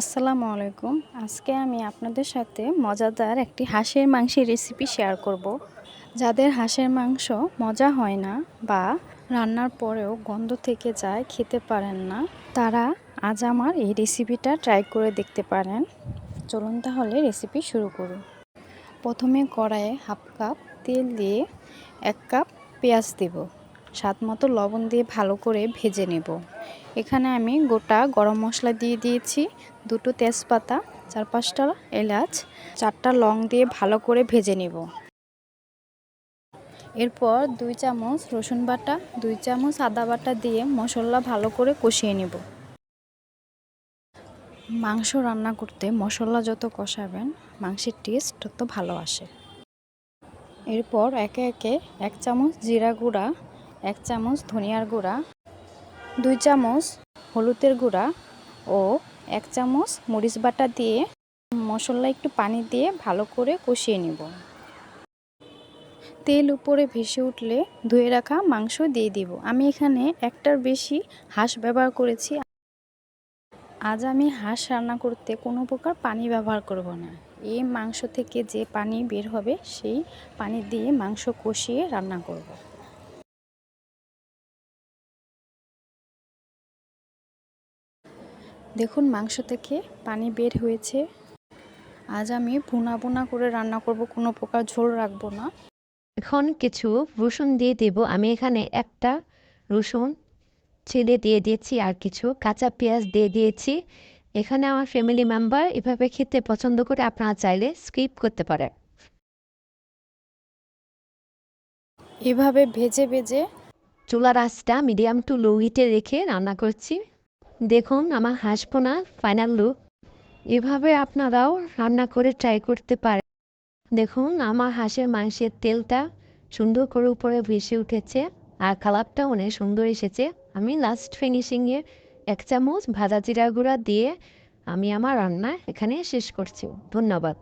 আসসালামু আলাইকুম। আজকে আমি আপনাদের সাথে মজাদার একটি হাঁসের মাংসের রেসিপি শেয়ার করব। যাদের হাঁসের মাংস মজা হয় না বা রান্নার পরেও গন্ধ থেকে যায়, খেতে পারেন না, তারা আজ আমার এই রেসিপিটা ট্রাই করে দেখতে পারেন। চলুন তাহলে রেসিপি শুরু করুন প্রথমে কড়াইয়ে হাফ কাপ তেল দিয়ে এক কাপ পেঁয়াজ দেব। স্বাদ মতো লবণ দিয়ে ভালো করে ভেজে নেব। এখানে আমি গোটা গরম মশলা দিয়ে দিয়েছি দুটো তেজপাতা, চার পাঁচটা এলাচ, চারটা লং দিয়ে ভালো করে ভেজে নেব। এরপর দুই চামচ রসুন বাটা, দুই চামচ আদা বাটা দিয়ে মশলা ভালো করে কষিয়ে নেব। মাংস রান্না করতে মশলা যত কষাবেন, মাংসের টেস্ট তত ভালো আসে। এরপর একে একে এক চামচ জিরা গুঁড়া এক চামচ ধনিয়ার গুঁড়া, দুই চামচ হলুদের গুঁড়া ও এক চামচ মরিচ বাটা দিয়ে মশলা একটু পানি দিয়ে ভালো করে কষিয়ে নেব। তেল উপরে ভেসে উঠলে ধুয়ে রাখা মাংস দিয়ে দিব। আমি এখানে একটার বেশি হাঁস ব্যবহার করেছি। আজ আমি হাঁস রান্না করতে কোনো প্রকার পানি ব্যবহার করব না। এই মাংস থেকে যে পানি বের হবে, সেই পানি দিয়ে মাংস কষিয়ে রান্না করব। দেখুন মাংস থেকে পানি বের হয়েছে। আজ আমি ভুনা ভুনা করে রান্না করব কোনো প্রকার ঝোল রাখব না। এখন কিছু রসুন দিয়ে দেব। আমি এখানে একটা রসুন ছেলে দিয়ে দিয়েছি আর কিছু কাঁচা পেঁয়াজ দিয়ে দিয়েছি। এখানে আমার ফ্যামিলি মেম্বার এভাবে খেতে পছন্দ করে আপনারা চাইলে স্কিপ করতে পারেন। এভাবে ভেজে ভেজে চুলার আঁচটা মিডিয়াম টু লো হিটে রেখে রান্না করছি। দেখুন আমার হাঁসপোনা ফাইনাল লুক। এভাবে আপনারাও রান্না করে ট্রাই করতে পারেন। দেখুন আমার হাঁসের মাংসের তেলটা সুন্দর করে উপরে ভেসে উঠেছে আর কালারটা অনেক সুন্দর এসেছে। আমি লাস্ট ফিনিশিংয়ে এক চামচ ভাজা জিরা গুঁড়া দিয়ে আমি আমার রান্না এখানে শেষ করছি। ধন্যবাদ।